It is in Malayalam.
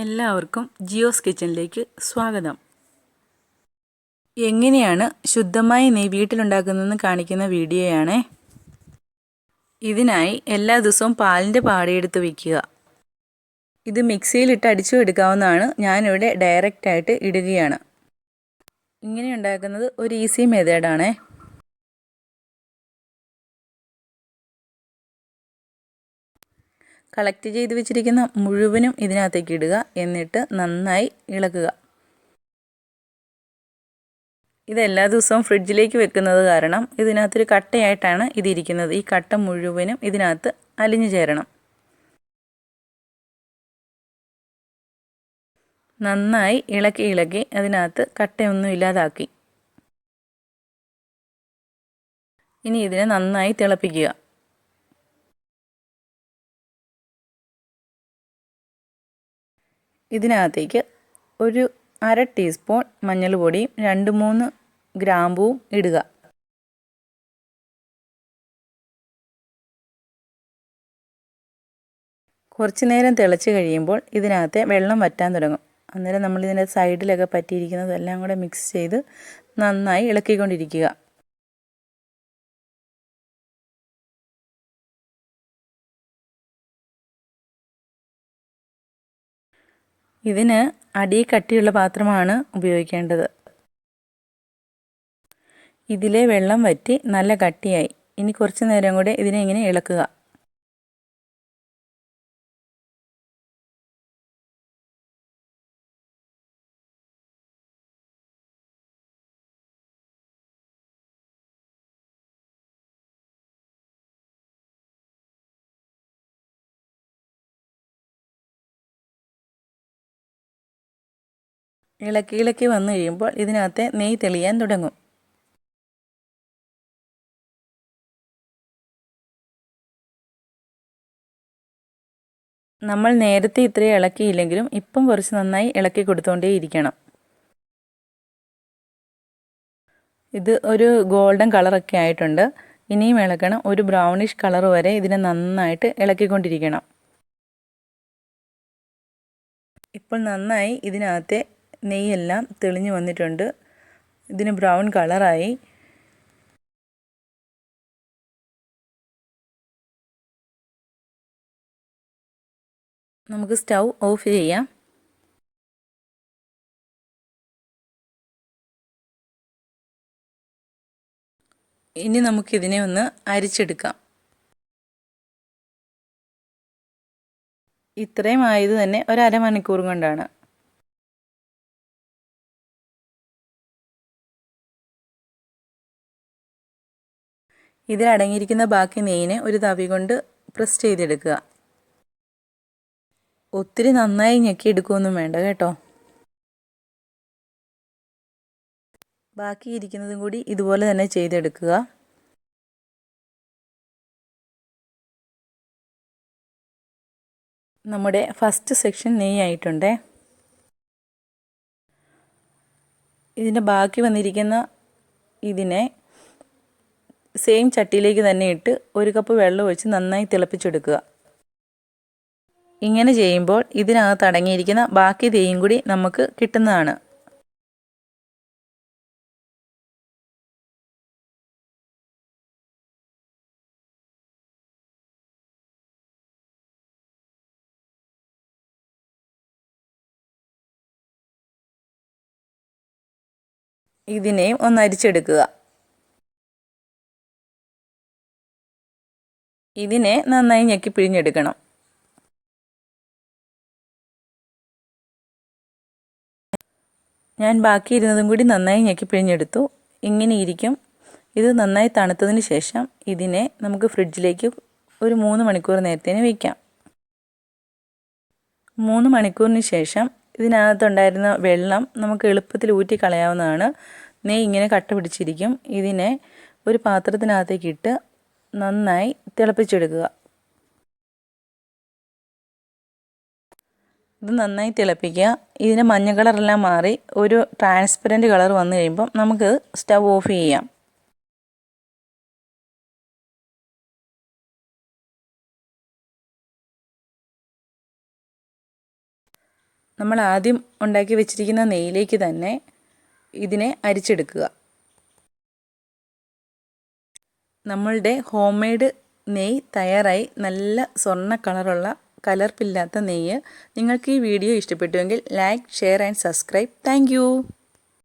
എല്ലാവർക്കും ജിയോസ് കിച്ചണിലേക്ക് സ്വാഗതം. എങ്ങനെയാണ് ശുദ്ധമായ നെയ് വീട്ടിലുണ്ടാക്കുന്നതെന്ന് കാണിക്കുന്ന വീഡിയോയാണേ. ഇതിനായി എല്ലാ ദിവസവും പാലിന്റെ പാടയെടുത്ത് വയ്ക്കുക ഇത് മിക്സിയിലിട്ട് അടിച്ചു എടുക്കാവുന്നതാണ്. ഞാനിവിടെ ഡയറക്റ്റായിട്ട് ഇടുകയാണ്. ഇങ്ങനെ ഉണ്ടാക്കുന്നത് ഒരു ഈസി മെത്തേഡാണേ കളക്ട് ചെയ്ത് വെച്ചിരിക്കുന്ന മുഴുവനും ഇതിനകത്തേക്ക് ഇടുക. എന്നിട്ട് നന്നായി ഇളക്കുക. ഇത് എല്ലാ ദിവസവും ഫ്രിഡ്ജിലേക്ക് വെക്കുന്നത് കാരണം ഇതിനകത്തൊരു കട്ടയായിട്ടാണ് ഇതിരിക്കുന്നത്. ഈ കട്ട മുഴുവനും ഇതിനകത്ത് അലിഞ്ഞു ചേരണം. നന്നായി ഇളക്കി ഇളക്കി അതിനകത്ത് കട്ടയൊന്നും ഇല്ലാതാക്കി. ഇനി ഇതിനെ നന്നായി തിളപ്പിക്കുക. ഇതിനകത്തേക്ക് ഒരു അര ടീസ്പൂൺ മഞ്ഞൾപൊടിയും രണ്ട് മൂന്ന് ഗ്രാമ്പൂവും ഇടുക. കുറച്ച് നേരം തിളച്ച് കഴിയുമ്പോൾ ഇതിനകത്തെ വെള്ളം വറ്റാൻ തുടങ്ങും. അന്നേരം നമ്മളിതിന്റെ സൈഡിലൊക്കെ പറ്റിയിരിക്കുന്നതെല്ലാം കൂടെ മിക്സ് ചെയ്ത് നന്നായി ഇളക്കിക്കൊണ്ടിരിക്കുക. ഇതിന് അടി കട്ടിയുള്ള പാത്രമാണ് ഉപയോഗിക്കേണ്ടത്. ഇതിലെ വെള്ളം വറ്റി നല്ല കട്ടിയായി. ഇനി കുറച്ച് നേരം കൂടെ ഇതിനെ ഇങ്ങനെ ഇളക്കുക. ഇളക്കി ഇളക്കി വന്നു കഴിയുമ്പോൾ ഇതിനകത്തെ നെയ്യ് തെളിയാൻ തുടങ്ങും. നമ്മൾ നേരത്തെ ഇത്രയും ഇളക്കിയില്ലെങ്കിലും ഇപ്പം കുറച്ച് നന്നായി ഇളക്കി കൊടുത്തുകൊണ്ടേയിരിക്കണം ഇത് ഒരു ഗോൾഡൻ കളറൊക്കെ ആയിട്ടുണ്ട്. ഇനിയും ഇളക്കണം. ഒരു ബ്രൗണിഷ് കളർ വരെ ഇതിനെ നന്നായിട്ട് ഇളക്കിക്കൊണ്ടിരിക്കണം. ഇപ്പോൾ നന്നായി ഇതിനകത്തെ നെയ്യെല്ലാം തെളിഞ്ഞു വന്നിട്ടുണ്ട്. ഇതിന് ബ്രൗൺ കളറായി. നമുക്ക് സ്റ്റൗ ഓഫ് ചെയ്യാം. ഇനി നമുക്കിതിനെ ഒന്ന് അരിച്ചെടുക്കാം. ഇത്രയും ആയത് തന്നെ ഒരു അരമണിക്കൂർ കൊണ്ടാണ്. ഇതിൽ അടങ്ങിയിരിക്കുന്ന ബാക്കി നെയ്യിനെ ഒരു തവി കൊണ്ട് പ്രസ് ചെയ്തെടുക്കുക. ഒത്തിരി നന്നായി ഞെക്കി എടുക്കുകയൊന്നും വേണ്ട കേട്ടോ. ബാക്കി ഇരിക്കുന്നതും കൂടി ഇതുപോലെ തന്നെ ചെയ്തെടുക്കുക. നമ്മുടെ ഫസ്റ്റ് സെക്ഷൻ നെയ്യായിട്ടുണ്ടേ ഇതിന്റെ ബാക്കി വന്നിരിക്കുന്ന ഇതിനെ സെയിം ചട്ടിയിലേക്ക് തന്നെ ഇട്ട് ഒരു കപ്പ് വെള്ളം ഒഴിച്ച് നന്നായി തിളപ്പിച്ചെടുക്കുക. ഇങ്ങനെ ചെയ്യുമ്പോൾ ഇതിനകത്ത് അടങ്ങിയിരിക്കുന്ന ബാക്കി തേയും കൂടി നമുക്ക് കിട്ടുന്നതാണ്. ഇതിനെയും ഒന്ന് അരിച്ചെടുക്കുക. ഇതിനെ നന്നായി ഞെക്കി പിഴിഞ്ഞെടുക്കണം. ഞാൻ ബാക്കി ഇരുന്നതും കൂടി നന്നായി ഞെക്കി പിഴിഞ്ഞെടുത്തു. ഇങ്ങനെ ഇരിക്കും. ഇത് നന്നായി തണുത്തതിന് ശേഷം ഇതിനെ നമുക്ക് ഫ്രിഡ്ജിലേക്ക് ഒരു മൂന്ന് മണിക്കൂർ നേരത്തേന് വയ്ക്കാം മൂന്ന് മണിക്കൂറിന് ശേഷം ഇതിനകത്തുണ്ടായിരുന്ന വെള്ളം നമുക്ക് എളുപ്പത്തിൽ ഊറ്റി കളയാവുന്നതാണ്. നെയ്യ് ഇങ്ങനെ കട്ട പിടിച്ചിരിക്കും. ഇതിനെ ഒരു പാത്രത്തിനകത്തേക്ക് ഇട്ട് നന്നായി തിളപ്പിച്ചെടുക്കുക. ഇത് നന്നായി തിളപ്പിക്കുക. ഇതിന് മഞ്ഞ കളറെല്ലാം മാറി ഒരു ട്രാൻസ്പെറന്റ് കളർ വന്നു കഴിയുമ്പം നമുക്ക് സ്റ്റവ് ഓഫ് ചെയ്യാം. നമ്മൾ ആദ്യം ഉണ്ടാക്കി വെച്ചിരിക്കുന്ന നെയ്യിലേക്ക് തന്നെ ഇതിനെ അരിച്ചെടുക്കുക. നമ്മളുടെ ഹോം മെയ്ഡ് നെയ്യ് തയ്യാറായി നല്ല സ്വർണ കളറുള്ള കലർപ്പില്ലാത്ത നെയ്യ്. നിങ്ങൾക്ക് ഈ വീഡിയോ ഇഷ്ടപ്പെട്ടുവെങ്കിൽ like share and subscribe thank